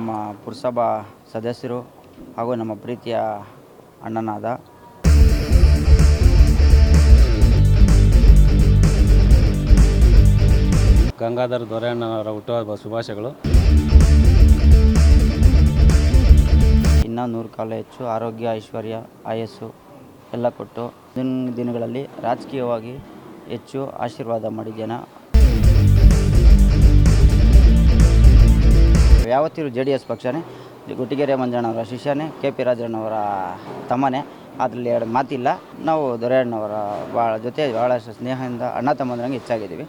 ನಮ್ಮ ಪುರಸಭಾ ಸದಸ್ಯರು ಹಾಗೂ ನಮ್ಮ ಪ್ರೀತಿಯ ಅಣ್ಣನಾದ ಗಂಗಾಧರ ದೊರೆಯಣ್ಣನವರ ಹುಟ್ಟುಹಬ್ಬ ಶುಭಾಶಯಗಳು. ಇನ್ನೂ ನೂರು ಕಾಲ ಹೆಚ್ಚು ಆರೋಗ್ಯ ಐಶ್ವರ್ಯ ಆಯಸ್ಸು ಎಲ್ಲ ಕೊಟ್ಟು ದಿನ ದಿನಗಳಲ್ಲಿ ರಾಜಕೀಯವಾಗಿ ಹೆಚ್ಚು ಆಶೀರ್ವಾದ ಮಾಡಿ ಜನ ಯಾವತ್ತಿರು ಜೆ ಡಿ ಎಸ್ ಪಕ್ಷನೇ ಗುಟ್ಟಿಗೆರೆ ಮಂಜಣ್ಣವರ ಶಿಷ್ಯನೇ, ಕೆ ಪಿ ರಾಜಣ್ಣವರ ತಮ್ಮನೇ, ಅದರಲ್ಲಿ ಎರಡು ಮಾತಿಲ್ಲ. ನಾವು ದೊರೆಯಣ್ಣವರ ಭಾಳ ಜೊತೆ ಭಾಳಷ್ಟು ಸ್ನೇಹದಿಂದ ಅಣ್ಣ ತಮ್ಮಂದ್ರಂಗೆ ಹೆಚ್ಚಾಗಿದ್ದೀವಿ.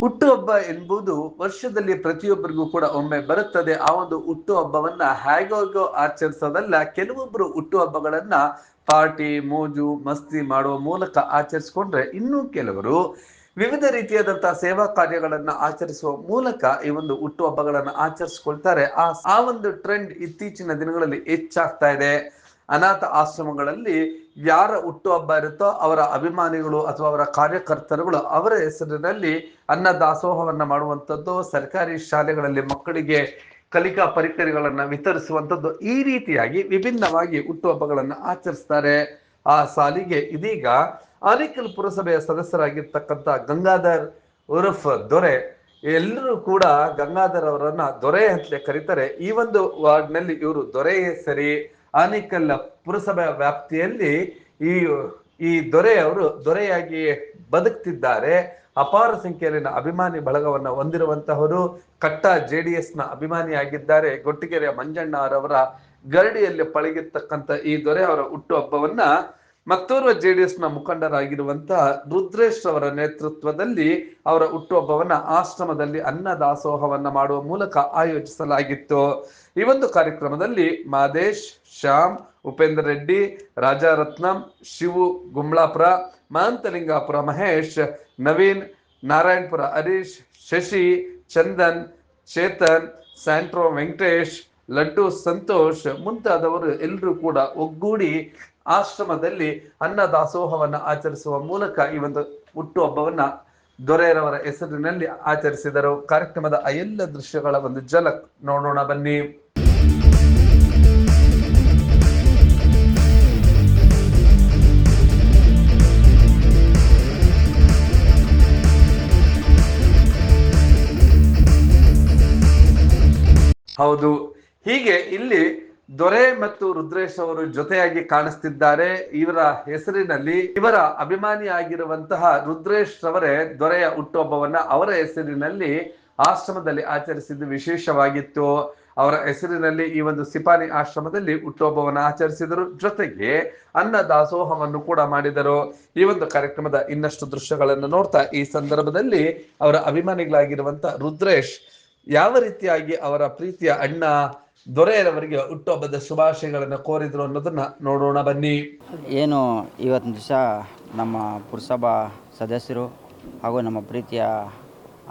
ಹುಟ್ಟುಹಬ್ಬ ಎಂಬುದು ವರ್ಷದಲ್ಲಿ ಪ್ರತಿಯೊಬ್ಬರಿಗೂ ಕೂಡ ಒಮ್ಮೆ ಬರುತ್ತದೆ. ಆ ಒಂದು ಹುಟ್ಟುಹಬ್ಬವನ್ನ ಹೇಗೋ ಆಚರಿಸೋದಲ್ಲ ಕೆಲವೊಬ್ಬರು ಹುಟ್ಟುಹಬ್ಬಗಳನ್ನ ಪಾರ್ಟಿ, ಮೋಜು, ಮಸ್ತಿ ಮಾಡುವ ಮೂಲಕ ಆಚರಿಸಿಕೊಂಡ್ರೆ ಇನ್ನೂ ಕೆಲವರು ವಿವಿಧ ರೀತಿಯಾದಂತಹ ಸೇವಾ ಕಾರ್ಯಗಳನ್ನ ಆಚರಿಸುವ ಮೂಲಕ ಈ ಒಂದು ಹುಟ್ಟುಹಬ್ಬಗಳನ್ನು ಆಚರಿಸಿಕೊಳ್ತಾರೆ. ಆ ಆ ಒಂದು ಟ್ರೆಂಡ್ ಇತ್ತೀಚಿನ ದಿನಗಳಲ್ಲಿ ಹೆಚ್ಚಾಗ್ತಾ ಇದೆ. ಅನಾಥ ಆಶ್ರಮಗಳಲ್ಲಿ ಯಾರ ಹುಟ್ಟುಹಬ್ಬ ಇರುತ್ತೋ ಅವರ ಅಭಿಮಾನಿಗಳು ಅಥವಾ ಅವರ ಕಾರ್ಯಕರ್ತರುಗಳು ಅವರ ಹೆಸರಿನಲ್ಲಿ ಅನ್ನ ದಾಸೋಹವನ್ನು ಮಾಡುವಂಥದ್ದು, ಸರ್ಕಾರಿ ಶಾಲೆಗಳಲ್ಲಿ ಮಕ್ಕಳಿಗೆ ಕಲಿಕಾ ಪರಿಕರಗಳನ್ನು ವಿತರಿಸುವಂಥದ್ದು ಈ ರೀತಿಯಾಗಿ ವಿಭಿನ್ನವಾಗಿ ಹುಟ್ಟುಹಬ್ಬಗಳನ್ನು ಆಚರಿಸ್ತಾರೆ. ಆ ಸಾಲಿಗೆ ಇದೀಗ ಅರಿಕಲ್ ಪುರಸಭೆಯ ಸದಸ್ಯರಾಗಿರ್ತಕ್ಕಂಥ ಗಂಗಾಧರ್ ಉರ್ಫ್ ದೊರೆ, ಎಲ್ಲರೂ ಕೂಡ ಗಂಗಾಧರ್ ಅವರನ್ನ ದೊರೆ ಅಂತಲೇ ಕರೀತಾರೆ. ಈ ಒಂದು ವಾರ್ಡ್ನಲ್ಲಿ ಇವರು ದೊರೆಯೇ ಸರಿ ಆನೇಕಲ್ ಪುರಸಭೆ ವ್ಯಾಪ್ತಿಯಲ್ಲಿ ಈ ಈ ದೊರೆಯವರು ದೊರೆಯಾಗಿ ಬದುಕ್ತಿದ್ದಾರೆ. ಅಪಾರ ಸಂಖ್ಯೆಯಲ್ಲಿನ ಅಭಿಮಾನಿ ಬಳಗವನ್ನ ಹೊಂದಿರುವಂತಹವರು ಕಟ್ಟ ಜೆ ಡಿ ಎಸ್ನ ಅಭಿಮಾನಿಯಾಗಿದ್ದಾರೆ. ಗೊಟ್ಟಿಗೆರೆಯ ಮಂಜಣ್ಣ ಅವರವರ ಗರಡಿಯಲ್ಲಿ ಪಳಗಿರ್ತಕ್ಕಂಥ ಈ ದೊರೆ ಅವರ ಹುಟ್ಟುಹಬ್ಬವನ್ನ ಮತ್ತೋರ್ವ ಜೆ ಡಿ ಎಸ್ನ ಮುಖಂಡರಾಗಿರುವಂತಹ ರುದ್ರೇಶ್ ಅವರ ನೇತೃತ್ವದಲ್ಲಿ ಅವರ ಹುಟ್ಟುಹಬ್ಬವನ್ನ ಆಶ್ರಮದಲ್ಲಿ ಅನ್ನ ದಾಸೋಹವನ್ನ ಮಾಡುವ ಮೂಲಕ ಆಯೋಜಿಸಲಾಗಿತ್ತು. ಈ ಒಂದು ಕಾರ್ಯಕ್ರಮದಲ್ಲಿ ಮಾದೇಶ್, ಶ್ಯಾಮ್, ಉಪೇಂದ್ರ ರೆಡ್ಡಿ, ರಾಜಾರತ್ನಂ, ಶಿವು, ಗುಮ್ಲಾಪುರ ಮಹಂತಲಿಂಗಾಪುರ ಮಹೇಶ್, ನವೀನ್, ನಾರಾಯಣಪುರ ಹರೀಶ್, ಶಶಿ, ಚಂದನ್, ಚೇತನ್, ಸ್ಯಾಂಟ್ರೋ ವೆಂಕಟೇಶ್, ಲಡ್ಡು ಸಂತೋಷ್ ಮುಂತಾದವರು ಎಲ್ಲರೂ ಕೂಡ ಒಗ್ಗೂಡಿ ಆಶ್ರಮದಲ್ಲಿ ಅನ್ನ ದಾಸೋಹವನ್ನ ಆಚರಿಸುವ ಮೂಲಕ ಈ ಒಂದು ಹುಟ್ಟುಹಬ್ಬವನ್ನ ದೊರೆಯರವರ ಹೆಸರಿನಲ್ಲಿ ಆಚರಿಸಿದರು. ಕಾರ್ಯಕ್ರಮದ ಎಲ್ಲ ದೃಶ್ಯಗಳ ಒಂದು ಝಲಕ್ ನೋಡೋಣ ಬನ್ನಿ. ಹೌದು. ಹೀಗೆ ಇಲ್ಲಿ ದೊರೆ ಮತ್ತು ರುದ್ರೇಶ್ ಅವರು ಜೊತೆಯಾಗಿ ಕಾಣಿಸ್ತಿದ್ದಾರೆ. ಇವರ ಹೆಸರಿನಲ್ಲಿ ಇವರ ಅಭಿಮಾನಿ ಆಗಿರುವಂತಹ ರುದ್ರೇಶ್ ಅವರೇ ದೊರೆಯ ಹುಟ್ಟುಹಬ್ಬವನ್ನ ಅವರ ಹೆಸರಿನಲ್ಲಿ ಆಶ್ರಮದಲ್ಲಿ ಆಚರಿಸಿದ್ದು ವಿಶೇಷವಾಗಿತ್ತು. ಅವರ ಹೆಸರಿನಲ್ಲಿ ಈ ಒಂದು ಸಿಪಾನಿ ಆಶ್ರಮದಲ್ಲಿ ಹುಟ್ಟುಹಬ್ಬವನ್ನು ಆಚರಿಸಿದರು. ಜೊತೆಗೆ ಅನ್ನ ದಾಸೋಹವನ್ನು ಕೂಡ ಮಾಡಿದರು. ಈ ಒಂದು ಕಾರ್ಯಕ್ರಮದ ಇನ್ನಷ್ಟು ದೃಶ್ಯಗಳನ್ನು ನೋಡ್ತಾ ಈ ಸಂದರ್ಭದಲ್ಲಿ ಅವರ ಅಭಿಮಾನಿಗಳಾಗಿರುವಂತ ರುದ್ರೇಶ್ ಯಾವ ರೀತಿಯಾಗಿ ಅವರ ಪ್ರೀತಿಯ ಅಣ್ಣ ದೊರೆಯರವರಿಗೆ ಹುಟ್ಟುಹಬ್ಬದ ಶುಭಾಶಯಗಳನ್ನು ಕೋರಿದ್ರು ಅನ್ನೋದನ್ನ ನೋಡೋಣ ಬನ್ನಿ. ಏನು, ಇವತ್ತಿನ ದಿವಸ ನಮ್ಮ ಪುರಸಭಾ ಸದಸ್ಯರು ಹಾಗೂ ನಮ್ಮ ಪ್ರೀತಿಯ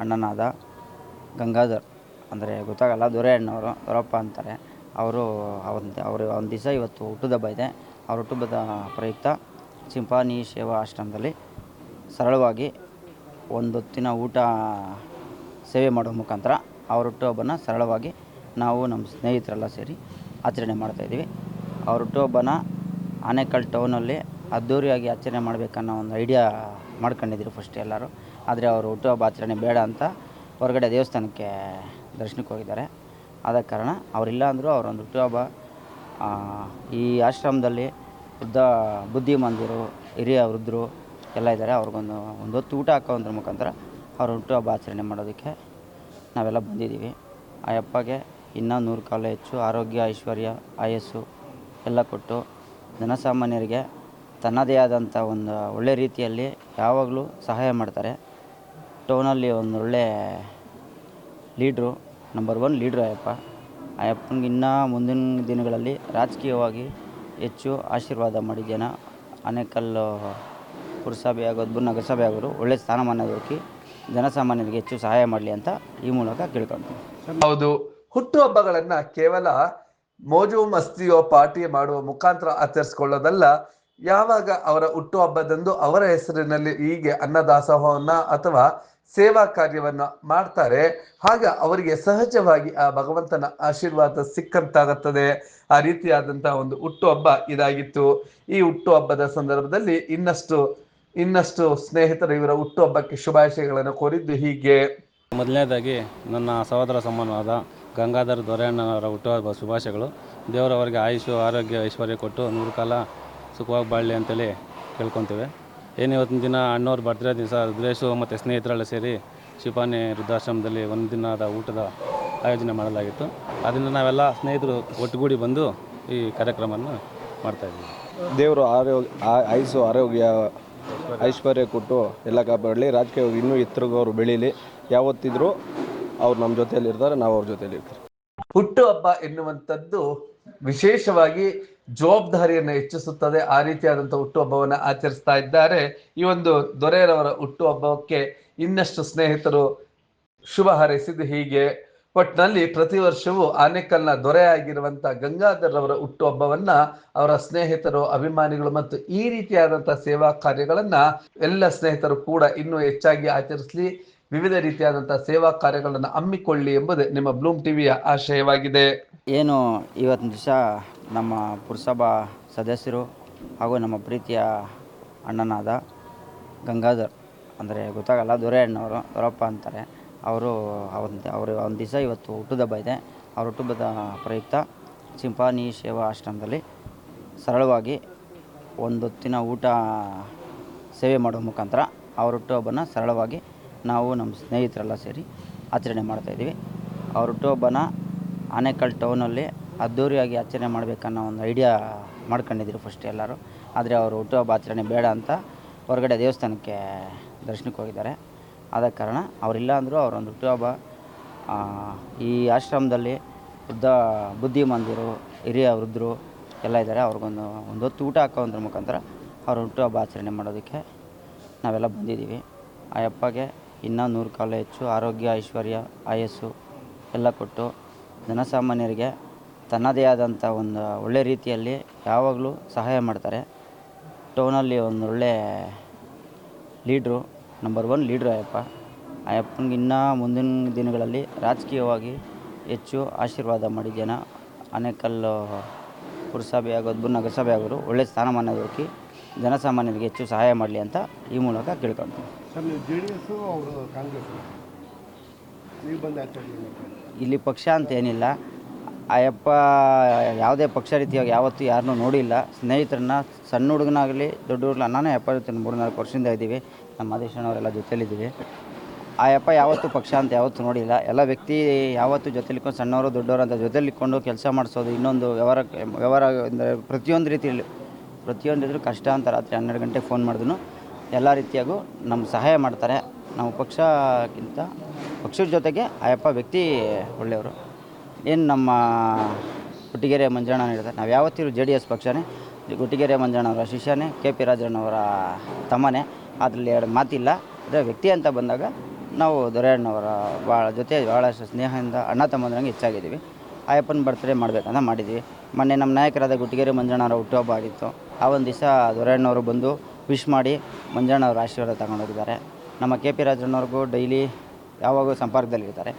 ಅಣ್ಣನಾದ ಗಂಗಾಧರ್, ಅಂದರೆ ಗೊತ್ತಾಗಲ್ಲ, ದೊರೆ ಅಣ್ಣವರು, ದೊರಪ್ಪ ಅಂತಾರೆ. ಅವರು ಅವತ್ತು ಅವರು ಒಂದು ದಿವಸ ಇವತ್ತು ಹುಟ್ಟುದಬ್ಬ ಇದೆ. ಅವ್ರ ಹುಟ್ಟುಹಬ್ಬದ ಪ್ರಯುಕ್ತ ಸಿಂಪಾನಿ ಸೇವಾ ಆಶ್ರಮದಲ್ಲಿ ಸರಳವಾಗಿ ಒಂದೊತ್ತಿನ ಊಟ ಸೇವೆ ಮಾಡೋ ಮುಖಾಂತರ ಅವ್ರ ಹುಟ್ಟುಹಬ್ಬನ ಸರಳವಾಗಿ ನಾವು ನಮ್ಮ ಸ್ನೇಹಿತರೆಲ್ಲ ಸೇರಿ ಆಚರಣೆ ಮಾಡ್ತಾಯಿದ್ದೀವಿ ಅವ್ರ ಹುಟ್ಟುಹಬ್ಬನ ಆನೇಕಲ್ ಟೌನಲ್ಲಿ ಅದ್ಧೂರಿಯಾಗಿ ಆಚರಣೆ ಮಾಡಬೇಕನ್ನೋ ಒಂದು ಐಡಿಯಾ ಮಾಡ್ಕೊಂಡಿದ್ರು ಫಸ್ಟ್ ಎಲ್ಲರೂ. ಆದರೆ ಅವರು ಹುಟ್ಟುಹಬ್ಬ ಆಚರಣೆ ಬೇಡ ಅಂತ ಹೊರಗಡೆ ದೇವಸ್ಥಾನಕ್ಕೆ ದರ್ಶನಕ್ಕೆ ಹೋಗಿದ್ದಾರೆ. ಆದ ಕಾರಣ ಅವರಿಲ್ಲ ಅಂದರೂ ಅವರೊಂದು ಹುಟ್ಟುಹಬ್ಬ ಈ ಆಶ್ರಮದಲ್ಲಿ ವೃದ್ಧ ಬುದ್ಧಿಮಂದಿರು ಹಿರಿಯ ವೃದ್ಧರು ಎಲ್ಲ ಇದ್ದಾರೆ. ಅವ್ರಿಗೊಂದು ಒಂದು ಹೊತ್ತು ಊಟ ಹಾಕೋದ್ರ ಮುಖಾಂತರ ಅವ್ರ ಹುಟ್ಟುಹಬ್ಬ ಆಚರಣೆ ಮಾಡೋದಕ್ಕೆ ನಾವೆಲ್ಲ ಬಂದಿದ್ದೀವಿ. ಆ ಅಪ್ಪಗೆ ಇನ್ನೂ ನೂರು ಕಾಲ ಹೆಚ್ಚು ಆರೋಗ್ಯ, ಐಶ್ವರ್ಯ, ಆಯಸ್ಸು ಎಲ್ಲ ಕೊಟ್ಟು ಜನಸಾಮಾನ್ಯರಿಗೆ ತನ್ನದೇ ಆದಂಥ ಒಂದು ಒಳ್ಳೆ ರೀತಿಯಲ್ಲಿ ಯಾವಾಗಲೂ ಸಹಾಯ ಮಾಡ್ತಾರೆ. ಟೌನಲ್ಲಿ ಒಂದು ಒಳ್ಳೆ leader number one leader Ayyappa ಅಯ್ಯಪ್ಪನಿಗೆ ಇನ್ನೂ ಮುಂದಿನ ದಿನಗಳಲ್ಲಿ ರಾಜಕೀಯವಾಗಿ ಹೆಚ್ಚು ಆಶೀರ್ವಾದ ಮಾಡಿ ಜನ. ಆನೇಕಲ್ಲು ಪುರಸಭೆ ಆಗೋದು, ನಗರಸಭೆ ಆಗೋರು ಒಳ್ಳೆ ಸ್ಥಾನಮಾನ ಹೋಗಿ ಜನಸಾಮಾನ್ಯರಿಗೆ ಹೆಚ್ಚು ಸಹಾಯ ಮಾಡಲಿ ಅಂತ ಈ ಮೂಲಕ ಕೇಳ್ಕೊಳ್ತೀನಿ. ಹೌದು. ಹುಟ್ಟುಹಬ್ಬಗಳನ್ನ ಕೇವಲ ಮೋಜು ಮಸ್ತಿಯೋ ಪಾರ್ಟಿ ಮಾಡುವ ಮುಖಾಂತರ ಆಚರಿಸ್ಕೊಳ್ಳೋದಲ್ಲ, ಯಾವಾಗ ಅವರ ಹುಟ್ಟು ಹಬ್ಬದಂದು ಅವರ ಹೆಸರಿನಲ್ಲಿ ಹೀಗೆ ಅನ್ನದಾಸೋಹವನ್ನ ಅಥವಾ ಸೇವಾ ಕಾರ್ಯವನ್ನ ಮಾಡ್ತಾರೆ ಆಗ ಅವರಿಗೆ ಸಹಜವಾಗಿ ಆ ಭಗವಂತನ ಆಶೀರ್ವಾದ ಸಿಕ್ಕಂತಾಗುತ್ತದೆ. ಆ ರೀತಿಯಾದಂತಹ ಒಂದು ಹುಟ್ಟುಹಬ್ಬ ಇದಾಗಿತ್ತು. ಈ ಹುಟ್ಟುಹಬ್ಬದ ಸಂದರ್ಭದಲ್ಲಿ ಇನ್ನಷ್ಟು ಇನ್ನಷ್ಟು ಸ್ನೇಹಿತರು ಇವರ ಹುಟ್ಟುಹಬ್ಬಕ್ಕೆ ಶುಭಾಶಯಗಳನ್ನು ಕೋರಿದ್ದು ಹೀಗೆ. ಮೊದಲನೇದಾಗಿ ನನ್ನ ಸಹೋದರ ಸಮಾನವಾದ ಗಂಗಾಧರ ದೊರೆಯಣ್ಣನವರ ಹುಟ್ಟುಹಬ್ಬ ಶುಭಾಶಯಗಳು. ದೇವರವರಿಗೆ ಆಯುಷು ಆರೋಗ್ಯ, ಐಶ್ವರ್ಯ ಕೊಟ್ಟು ನೂರು ಕಾಲ ಸುಖವಾಗಿ ಬಾಳಲಿ ಅಂತೇಳಿ ಕೇಳ್ಕೊತೀವಿ. ಏನು ಇವತ್ತಿನ ದಿನ ಅಣ್ಣವ್ರ ಬರ್ತಿರೋ ದಿವಸ ರುದ್ರೇಶು ಮತ್ತು ಸ್ನೇಹಿತರೆಲ್ಲ ಸೇರಿ ಶಿಪಾನಿ ವೃದ್ಧಾಶ್ರಮದಲ್ಲಿ ಒಂದು ದಿನದ ಊಟದ ಆಯೋಜನೆ ಮಾಡಲಾಗಿತ್ತು. ಅದರಿಂದ ನಾವೆಲ್ಲ ಸ್ನೇಹಿತರು ಒಟ್ಟುಗೂಡಿ ಬಂದು ಈ ಕಾರ್ಯಕ್ರಮವನ್ನು ಮಾಡ್ತಾಯಿದ್ದೀವಿ ದೇವರು ಆರೋಗ್ಯ ಆಯುಸು ಆರೋಗ್ಯ, ಐಶ್ವರ್ಯ ಕೊಟ್ಟು ಎಲ್ಲ ಕಾಪಾಡಲಿ. ರಾಜಕೀಯ ಇನ್ನೂ ಅವರು ಬೆಳೀಲಿ. ಯಾವತ್ತಿದ್ರೂ ಅವ್ರು ನಮ್ಮ ಜೊತೆಯಲ್ಲಿ ಇರ್ತಾರೆ, ನಾವು ಅವ್ರ ಜೊತೆಯಲ್ಲಿ ಹುಟ್ಟು ಹಬ್ಬ ಎನ್ನುವಂಥದ್ದು ವಿಶೇಷವಾಗಿ ಜವಾಬ್ದಾರಿಯನ್ನು ಹೆಚ್ಚಿಸುತ್ತದೆ. ಆ ರೀತಿಯಾದಂತಹ ಹುಟ್ಟುಹಬ್ಬವನ್ನು ಆಚರಿಸ್ತಾ ಇದ್ದಾರೆ. ಈ ಒಂದು ದೊರೆಯರವರ ಹುಟ್ಟುಹಬ್ಬಕ್ಕೆ ಇನ್ನಷ್ಟು ಸ್ನೇಹಿತರು ಶುಭ ಹಾರೈಸಿದ್ದು ಹೀಗೆ. ಒಟ್ಟಿನಲ್ಲಿ ಪ್ರತಿ ವರ್ಷವೂ ಆನೇಕಲ್ನ ದೊರೆಯಾಗಿರುವಂತ ಗಂಗಾಧರ್ರವರ ಹುಟ್ಟು ಹುಟ್ಟುಹಬ್ಬವನ್ನ ಅವರ ಸ್ನೇಹಿತರು, ಅಭಿಮಾನಿಗಳು ಮತ್ತು ಈ ರೀತಿಯಾದಂತಹ ಸೇವಾ ಕಾರ್ಯಗಳನ್ನ ಎಲ್ಲ ಸ್ನೇಹಿತರು ಕೂಡ ಇನ್ನೂ ಹೆಚ್ಚಾಗಿ ಆಚರಿಸಲಿ. ವಿವಿಧ ರೀತಿಯಾದಂತಹ ಸೇವಾ ಕಾರ್ಯಗಳನ್ನು ಹಮ್ಮಿಕೊಳ್ಳಿ ಎಂಬುದು ನಿಮ್ಮ ಬ್ಲೂಮ್ ಟಿವಿಯ ಆಶಯವಾಗಿದೆ. ಏನು ಇವತ್ತಿನ ದಿವಸ ನಮ್ಮ ಪುರಸಭಾ ಸದಸ್ಯರು ಹಾಗೂ ನಮ್ಮ ಪ್ರೀತಿಯ ಅಣ್ಣನಾದ ಗಂಗಾಧರ್, ಅಂದರೆ ಗೊತ್ತಾಗಲ್ಲ ದೊರೆ ಅಣ್ಣವರು ದೊರಪ್ಪ ಅಂತಾರೆ. ಅವರು ಅವತ್ತು ಅವರು ಒಂದು ದಿವಸ ಇವತ್ತು ಹುಟ್ಟುದಬ್ಬ ಇದೆ. ಅವ್ರ ಹುಟ್ಟುಹಬ್ಬದ ಪ್ರಯುಕ್ತ ಸಿಂಪಾನಿ ಸೇವಾ ಆಶ್ರಮದಲ್ಲಿ ಸರಳವಾಗಿ ಒಂದೊತ್ತಿನ ಊಟ ಸೇವೆ ಮಾಡೋ ಮುಖಾಂತರ ಅವ್ರ ಹುಟ್ಟುಹಬ್ಬನ ಸರಳವಾಗಿ ನಾವು ನಮ್ಮ ಸ್ನೇಹಿತರೆಲ್ಲ ಸೇರಿ ಆಚರಣೆ ಮಾಡ್ತಾಯಿದ್ದೀವಿ ಅವ್ರ ಹುಟ್ಟುಹಬ್ಬನ ಆನೇಕಲ್ ಟೌನಲ್ಲಿ ಅದ್ಧೂರಿಯಾಗಿ ಆಚರಣೆ ಮಾಡಬೇಕನ್ನೋ ಒಂದು ಐಡಿಯಾ ಮಾಡ್ಕೊಂಡಿದ್ರು ಫಸ್ಟ್ ಎಲ್ಲರೂ. ಆದರೆ ಅವರು ಹುಟ್ಟುಹಬ್ಬ ಆಚರಣೆ ಬೇಡ ಅಂತ ಹೊರಗಡೆ ದೇವಸ್ಥಾನಕ್ಕೆ ದರ್ಶನಕ್ಕೆ ಹೋಗಿದ್ದಾರೆ. ಆದ ಕಾರಣ ಅವರಿಲ್ಲ ಅಂದರೂ ಅವರೊಂದು ಹುಟ್ಟುಹಬ್ಬ ಈ ಆಶ್ರಮದಲ್ಲಿ ವೃದ್ಧ ಬುದ್ಧಿಮಂದಿರು ಹಿರಿಯ ವೃದ್ಧರು ಎಲ್ಲ ಇದ್ದಾರೆ. ಅವ್ರಿಗೊಂದು ಒಂದು ಹೊತ್ತು ಊಟ ಹಾಕೋದ್ರ ಮುಖಾಂತರ ಅವ್ರ ಹುಟ್ಟುಹಬ್ಬ ಆಚರಣೆ ಮಾಡೋದಕ್ಕೆ ನಾವೆಲ್ಲ ಬಂದಿದ್ದೀವಿ. ಆ ಅಪ್ಪಗೆ ಇನ್ನೂ ನೂರು ಕಾಲ ಹೆಚ್ಚು ಆರೋಗ್ಯ, ಐಶ್ವರ್ಯ, ಆಯಸ್ಸು ಎಲ್ಲ ಕೊಟ್ಟು ಜನಸಾಮಾನ್ಯರಿಗೆ ತನ್ನದೇ ಆದಂಥ ಒಂದು ಒಳ್ಳೆ ರೀತಿಯಲ್ಲಿ ಯಾವಾಗಲೂ ಸಹಾಯ ಮಾಡ್ತಾರೆ. ಟೌನಲ್ಲಿ ಒಂದು ಒಳ್ಳೆ leader, number one leader Ayyappa. ಅಯ್ಯಪ್ಪನಿಗೆ ಇನ್ನೂ ಮುಂದಿನ ದಿನಗಳಲ್ಲಿ ರಾಜಕೀಯವಾಗಿ ಹೆಚ್ಚು ಆಶೀರ್ವಾದ ಮಾಡಿ ಜನ. ಆನೇಕಲ್ಲು ಪುರಸಭೆ ಆಗೋದು ನಗರಸಭೆ ಆಗೋರು ಒಳ್ಳೆ ಸ್ಥಾನಮಾನ ದೊರಕಿ ಜನಸಾಮಾನ್ಯರಿಗೆ ಹೆಚ್ಚು ಸಹಾಯ ಮಾಡಲಿ ಅಂತ ಈ ಮೂಲಕ ಕೇಳ್ಕೊಳ್ತೀನಿ. ಇಲ್ಲಿ ಪಕ್ಷ ಅಂತ ಏನಿಲ್ಲ. ಅಯ್ಯಪ್ಪ ಯಾವುದೇ ಪಕ್ಷ ರೀತಿಯಾಗಿ ಯಾವತ್ತೂ ಯಾರನ್ನೂ ನೋಡಿಲ್ಲ. ಸ್ನೇಹಿತರನ್ನ, ಸಣ್ಣ ಹುಡುಗನಾಗಲಿ, ದೊಡ್ಡ ಹುಡುಗನ ನಾನೇ ಅಪ್ಪ ಜೊತೆ ಮೂರು ನಾಲ್ಕು ವರ್ಷದಿಂದ ಇದ್ದೀವಿ. ನಮ್ಮ ಮಾದೇಶ್ವರವರೆಲ್ಲ ಜೊತೆಲಿದ್ದೀವಿ ಅಯ್ಯಪ್ಪ ಯಾವತ್ತೂ ಪಕ್ಷ ಅಂತ ಯಾವತ್ತೂ ನೋಡಿಲ್ಲ. ಎಲ್ಲ ವ್ಯಕ್ತಿ ಯಾವತ್ತೂ ಜೊತೆಲಿಕೊಂಡು ಸಣ್ಣವರು, ದೊಡ್ಡವರು ಅಂತ ಜೊತೆಲಿಕೊಂಡು ಕೆಲಸ ಮಾಡಿಸೋದು ಇನ್ನೊಂದು ವ್ಯವಹಾರ ವ್ಯವಹಾರ ಅಂದರೆ ಪ್ರತಿಯೊಂದು ರೀತಿಯಲ್ಲಿ ಪ್ರತಿಯೊಂದು ಇದ್ರೂ ಕಷ್ಟ ಅಂತ ರಾತ್ರಿ ಹನ್ನೆರಡು ಗಂಟೆಗೆ ಫೋನ್ ಮಾಡಿದ್ರು ಎಲ್ಲ ರೀತಿಯಾಗೂ ನಮ್ಗೆ ಸಹಾಯ ಮಾಡ್ತಾರೆ. ನಾವು ಪಕ್ಷಕ್ಕಿಂತ ಪಕ್ಷದ ಜೊತೆಗೆ ಆಯಪ್ಪ ವ್ಯಕ್ತಿ ಒಳ್ಳೆಯವರು. ಏನು ನಮ್ಮ ಗುಟ್ಟಿಗೆರೆ ಮಂಜಣ್ಣ ಹೇಳಿದ್ದಾರೆ ನಾವು ಯಾವತ್ತಿರು ಜೆ ಡಿ ಎಸ್ ಪಕ್ಷನೇ, ಗುಟ್ಟಿಗೆರೆ ಮಂಜಣ್ಣವರ ಶಿಷ್ಯನೇ, ಕೆ ಪಿ ರಾಜಣ್ಣವರ ತಮ್ಮನೇ, ಅದರಲ್ಲಿ ಎರಡು ಮಾತಿಲ್ಲ. ಅದೇ ವ್ಯಕ್ತಿ ಅಂತ ಬಂದಾಗ ನಾವು ದೊರೆಯಣ್ಣವರ ಭಾಳ ಜೊತೆ ಭಾಳಷ್ಟು ಸ್ನೇಹದಿಂದ ಅಣ್ಣ ತಮ್ಮಂದ್ರಂಗೆ ಹೆಚ್ಚಾಗಿದ್ದೀವಿ. ಆಯಪ್ಪನ ಬರ್ತ್ಡೇ ಮಾಡಬೇಕಂತ ಮಾಡಿದ್ವಿ ಮೊನ್ನೆ ನಮ್ಮ ನಾಯಕರಾದ ಗುಟ್ಟಿಗೆರೆ ಮಂಜಣ್ಣವರ ಹುಟ್ಟುಹಬ್ಬ ಆಗಿತ್ತು. ಆ ಒಂದು ದಿವಸ ದೊರೆಯಣ್ಣವರು ಬಂದು ವಿಶ್ ಮಾಡಿ ಮಂಜಣ್ಣವ್ರ ಆಶೀರ್ವಾದ ತಗೊಂಡೋಗಿದ್ದಾರೆ ನಮ್ಮ ಕೆ ಪಿ ರಾಜಣ್ಣವ್ರಿಗೂ ಡೈಲಿ ಯಾವಾಗೂ ಸಂಪರ್ಕದಲ್ಲಿರ್ತಾರೆ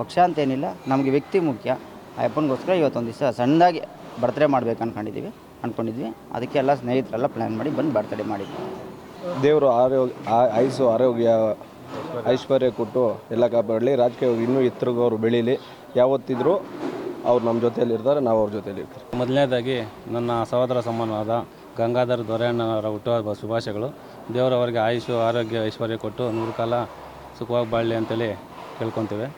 ಪಕ್ಷ ಅಂತೇನಿಲ್ಲ ನಮಗೆ ವ್ಯಕ್ತಿ ಮುಖ್ಯ. ಅಯ್ಯಪ್ಪನಿಗೋಸ್ಕರ ಇವತ್ತೊಂದು ದಿವಸ ಸಣ್ಣದಾಗಿ ಬರ್ತ್ಡೇ ಮಾಡಬೇಕು ಅಂದ್ಕೊಂಡಿದ್ದೀವಿ ಅಂದ್ಕೊಂಡಿದ್ವಿ ಅದಕ್ಕೆ ಎಲ್ಲ ಸ್ನೇಹಿತರೆಲ್ಲ ಪ್ಲ್ಯಾನ್ ಮಾಡಿ ಬಂದು ಬರ್ತ್ಡೇ ಮಾಡಿದ್ವಿ. ದೇವರು ಆರೋಗ್ಯ ಐಸು ಆರೋಗ್ಯ ಐಶ್ವರ್ಯ ಕೊಟ್ಟು ಎಲ್ಲ ಕಾಪಾಡಲಿ. ರಾಜಕೀಯ ಇನ್ನೂ ಎತ್ತರಗೆ ಅವರು ಬೆಳೀಲಿ. ಯಾವತ್ತಿದ್ರೂ ಅವ್ರು ನಮ್ಮ ಜೊತೆಯಲ್ಲಿ ಇರ್ತಾರೆ ನಾವು ಅವ್ರ ಜೊತೆಯಲ್ಲಿ ಇರ್ತೀವಿ ಮೊದಲನೇದಾಗಿ ನನ್ನ ಸಹೋದರ ಸಮಾನವಾದ ಗಂಗಾಧರ ದೊರೆಯಣ್ಣನವರ ಹುಟ್ಟುಹಬ್ಬ ಶುಭಾಶಯಗಳು. ದೇವರವರಿಗೆ ಆಯುಷು, ಆರೋಗ್ಯ, ಐಶ್ವರ್ಯ ಕೊಟ್ಟು ನೂರು ಕಾಲ ಸುಖವಾಗಿ ಬಾಳಲಿ ಅಂತೇಳಿ ಕೇಳ್ಕೊತೀವಿ.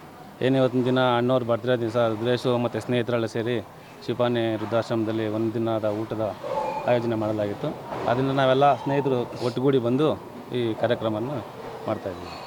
ಏನು ಇವತ್ತಿನ ದಿನ ಅಣ್ಣವ್ರ ಬರ್ತ್ಡೇ ದಿವಸ ರುದ್ರೇಶು ಮತ್ತು ಸ್ನೇಹಿತರೆಲ್ಲ ಸೇರಿ ಶಿಪಾನಿ ವೃದ್ಧಾಶ್ರಮದಲ್ಲಿ ಒಂದು ದಿನದ ಊಟದ ಆಯೋಜನೆ ಮಾಡಲಾಗಿತ್ತು. ಅದರಿಂದ ನಾವೆಲ್ಲ ಸ್ನೇಹಿತರು ಒಟ್ಟುಗೂಡಿ ಬಂದು ಈ ಕಾರ್ಯಕ್ರಮವನ್ನು ಮಾಡ್ತಾಯಿದ್ದೀವಿ